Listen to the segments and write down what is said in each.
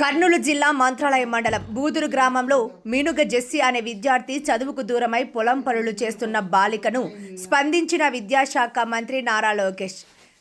కర్నూలు జిల్లా మంత్రాలయ మండలం బూదురు గ్రామంలో మీనుగ జెస్సి అనే విద్యార్థి చదువుకు దూరమై పొలం పనులు చేస్తున్న బాలికను స్పందించిన విద్యాశాఖ మంత్రి నారా లోకేష్.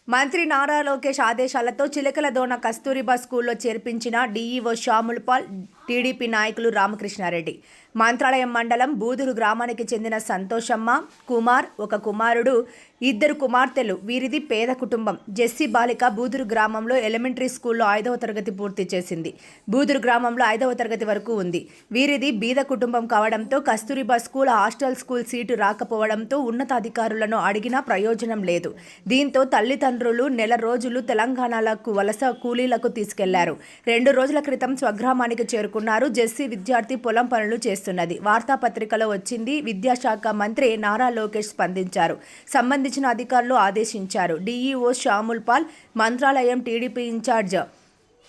మంత్రి నారా లోకేష్ ఆదేశాలతో చిలకలదోన కస్తూరిబా స్కూల్లో చేర్పించిన డీఈఓ శ్యాముల్ పాల్ టీడీపీ నాయకులు రామకృష్ణారెడ్డి. మంత్రాలయం మండలం బూదురు గ్రామానికి చెందిన సంతోషమ్మ కుమార్ ఒక కుమారుడు ఇద్దరు కుమార్తెలు. వీరిది పేద కుటుంబం. జెస్సీ బాలిక బూదురు గ్రామంలో ఎలిమెంటరీ స్కూల్లో ఐదవ తరగతి పూర్తి చేసింది. బూదురు గ్రామంలో ఐదవ తరగతి వరకు ఉంది. వీరిది బీద కుటుంబం కావడంతో Kasturba school hostel school seat రాకపోవడంతో ఉన్నతాధికారులను అడిగినా ప్రయోజనం లేదు. దీంతో తల్లిదండ్రులు నెల రోజులు తెలంగాణలకు వలస కూలీలకు తీసుకెళ్ళారు. రెండు రోజుల క్రితం స్వగ్రామానికి చేరుకు చేరుకున్నారు జెస్సీ విద్యార్థి పొలం పనులు చేస్తున్నది. వార్తాపత్రికలో వచ్చింది విద్యాశాఖ మంత్రి నారా లోకేష్ స్పందించారు. సంబంధించిన అధికారులు ఆదేశించారు. DEO Samuel Paul Mantralayam TDP incharge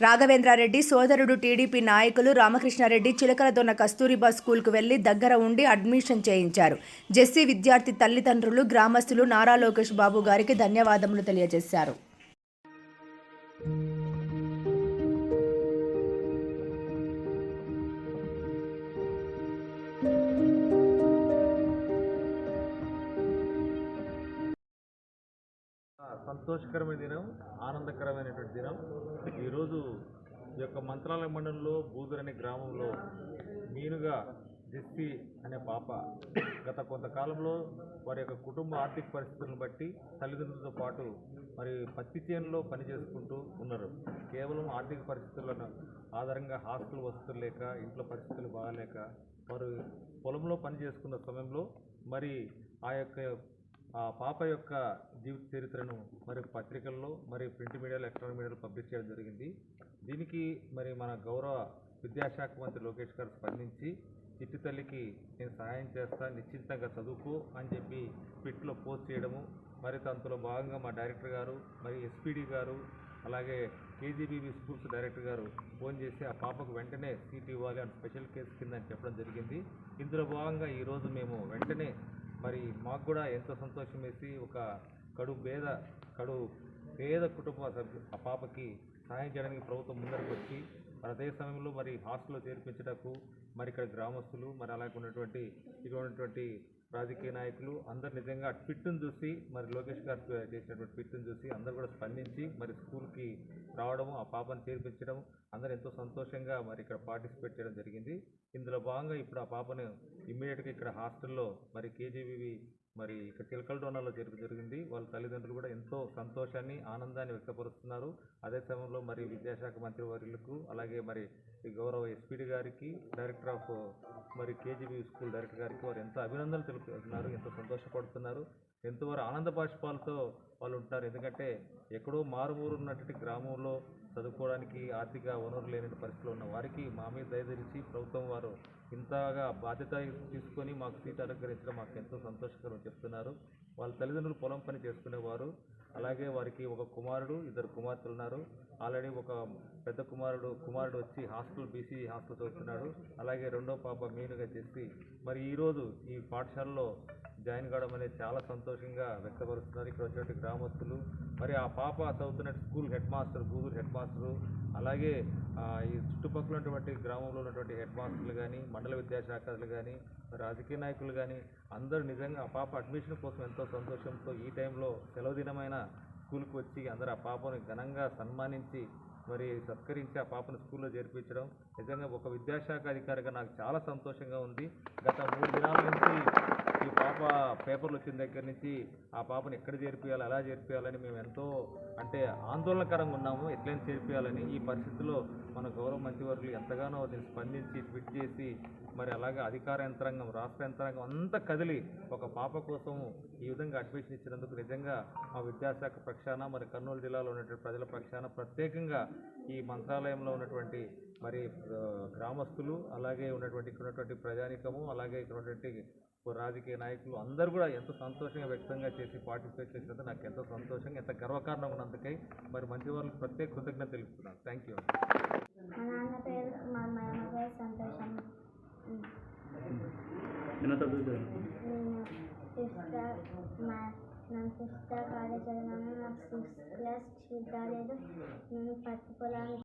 Raghavendra Reddy సోదరుడు టీడీపీ నాయకులు రామకృష్ణారెడ్డి చిలకలదొన్న కస్తూరిబా స్కూల్కు వెళ్ళి దగ్గర ఉండి అడ్మిషన్ చేయించారు. జెస్సీ విద్యార్థి తల్లిదండ్రులు గ్రామస్తులు నారా లోకేష్ బాబు గారికి ధన్యవాదములు తెలియజేశారు. సంతోషకరమైన దినం ఆనందకరమైనటువంటి దినం. ఈరోజు ఈ యొక్క మంత్రాలయ మండలంలో బూదర్ అనే గ్రామంలో మీనుగా జెస్సి అనే పాప గత కొంతకాలంలో వారి యొక్క కుటుంబ ఆర్థిక పరిస్థితులను బట్టి తల్లిదండ్రులతో పాటు మరి పత్తి చేనులో పని చేసుకుంటూ ఉన్నారు. కేవలం ఆర్థిక పరిస్థితులను ఆధారంగా హాస్టల్ వసతులు లేక ఇంట్లో పరిస్థితులు బాగాలేక వారు పొలంలో పని చేసుకున్న సమయంలో మరి ఆ యొక్క ఆ పాప యొక్క జీవిత చరిత్రను మరి పత్రికల్లో మరి ప్రింట్ మీడియాలో ఎలక్ట్రానిక్ మీడియాలో పబ్లిష్ చేయడం జరిగింది. దీనికి మరి మన గౌరవ విద్యాశాఖ మంత్రి లోకేష్ గారు స్పందించి చిట్టి తల్లికి నేను సహాయం చేస్తా నిశ్చింతంగా చదువుకో అని చెప్పి ట్విట్లో పోస్ట్ చేయడము మరి దాంట్లో భాగంగా మా డైరెక్టర్ గారు మరి ఎస్పీడీ గారు అలాగే కేజీబీబీ స్కూల్స్ డైరెక్టర్ గారు ఫోన్ చేసి ఆ పాపకు వెంటనే సీట్ ఇవ్వాలి అని స్పెషల్ కేసు కింద అని చెప్పడం జరిగింది. ఇందులో భాగంగా ఈరోజు మేము వెంటనే మరి మాకు కూడా ఎంతో సంతోషం వేసి ఒక కడు పేద కడు పేద కుటుంబ సభ్యు ఆ పాపకి సహాయం చేయడానికి ప్రభుత్వం ముందరకు వచ్చి మరి అదే సమయంలో మరి హాస్టల్లో చేర్పించటకు మరి ఇక్కడ గ్రామస్తులు మరి అలాగే ఉన్నటువంటి ఇక్కడ ఉన్నటువంటి రాజకీయ నాయకులు అందరు నిజంగా ట్విట్ను చూసి మరి లోకేష్ గారు చేసినటువంటి ట్విట్ను చూసి అందరు కూడా స్పందించి మరి స్కూల్కి రావడము ఆ పాపను చేర్పించడం అందరూ ఎంతో సంతోషంగా మరి ఇక్కడ పార్టిసిపేట్ చేయడం జరిగింది. ఇందులో భాగంగా ఇప్పుడు ఆ పాపను ఇమ్మీడియట్గా ఇక్కడ హాస్టల్లో మరి కేజీబీవి మరి ఇక్కడ చిలకలడోనాలో చేరుకు జరిగింది. వాళ్ళ తల్లిదండ్రులు కూడా ఎంతో సంతోషాన్ని ఆనందాన్ని వ్యక్తపరుస్తున్నారు. అదే సమయంలో మరి విద్యాశాఖ మంత్రి వర్యులకు అలాగే మరి గౌరవ ఎస్పీడి గారికి డైరెక్టర్ ఆఫ్ మరి కేజీబీ స్కూల్ డైరెక్టర్ గారికి వారు ఎంత అభినందనలు తెలుపుతున్నారు ఎంతో సంతోషపడుతున్నారు ఎంతవరకు ఆనంద బాష్పాలతో వాళ్ళు ఉంటారు. ఎందుకంటే ఎక్కడో మారుమూరు ఉన్నటువంటి గ్రామంలో చదువుకోవడానికి ఆర్థిక వనరులు లేని పరిస్థితిలో ఉన్న వారికి మా మీద దయదరిచి ప్రభుత్వం వారు ఇంతగా బాధ్యత తీసుకొని మాకు సీట్ అలంకరించడం మాకు ఎంతో సంతోషకరం చెప్తున్నారు. వాళ్ళ తల్లిదండ్రులు పొలం పని చేసుకునేవారు. అలాగే వారికి ఒక కుమారుడు ఇద్దరు కుమార్తెలు ఉన్నారు. ఆల్రెడీ ఒక పెద్ద కుమారుడు కుమారుడు వచ్చి హాస్టల్ బీసీ హాస్టల్ చదువుతున్నాడు. అలాగే రెండో పాప మీనుగా చేసి మరి ఈరోజు ఈ పాఠశాలలో జాయిన్ కావడం అనేది చాలా సంతోషంగా వ్యక్తపరుస్తున్నారు. ఇక్కడ వచ్చేటువంటి గ్రామస్తులు. మరి ఆ పాప చదువుతున్న school head master Google head master అలాగే ఈ చుట్టుపక్కల ఉన్నటువంటి గ్రామంలో ఉన్నటువంటి హెడ్ మాస్టర్లు కానీ మండల విద్యాశాఖలు కానీ రాజకీయ నాయకులు కానీ అందరూ నిజంగా ఆ పాప అడ్మిషన్ కోసం ఎంతో సంతోషంతో ఈ టైంలో సెలవు దినమైన స్కూల్కి వచ్చి అందరూ ఆ పాపను ఘనంగా సన్మానించి మరి సత్కరించి ఆ పాపను స్కూల్లో చేర్పించడం నిజంగా ఒక విద్యాశాఖ అధికారిగా నాకు చాలా సంతోషంగా ఉంది. గత మూడు దినాల నుంచి ఈ పాప పేపర్లు వచ్చిన దగ్గర నుంచి ఆ పాపను ఎక్కడ చేర్పియాలి ఎలా చేర్పియాలని మేము ఎంతో అంటే ఆందోళనకరంగా ఉన్నాము. ఎట్లయినా చేర్పియాలని ఈ పరిస్థితిలో మన గౌరవ మంత్రివర్యులు ఎంతగానో దీన్ని స్పందించి ట్విట్ చేసి మరి అలాగే అధికార యంత్రాంగం రాష్ట్ర యంత్రాంగం అంతా కదిలి ఒక పాప కోసం ఈ విధంగా అడ్మిషన్ ఇచ్చినందుకు నిజంగా మా విద్యాశాఖ పక్షాన మరి కర్నూలు జిల్లాలో ఉన్నటువంటి ప్రజల పక్షాన ప్రత్యేకంగా ఈ మంత్రాలయంలో ఉన్నటువంటి మరి గ్రామస్తులు అలాగే ఉన్నటువంటి ఇక్కడ ఉన్నటువంటి ప్రజానికము అలాగే ఇక్కడ ఉన్నటువంటి రాజకీయ నాయకులు అందరూ కూడా ఎంతో సంతోషంగా వ్యక్తంగా చేసి పార్టిసిపేట్ చేసినందుకు నాకు ఎంతో సంతోషంగా ఎంత గర్వకారణం ఉన్నందుకై మరి మంచి వాళ్ళకి ప్రత్యేక కృతజ్ఞత తెలుపుతున్నాను. థ్యాంక్ యూ నాన్న నేను సిస్టర్ మా నా సిస్టర్ కాలేజ్ చదివాను నాకు సిక్స్త్ క్లాస్ సీట్ రాలేదు నేను పత్తి పొలానికి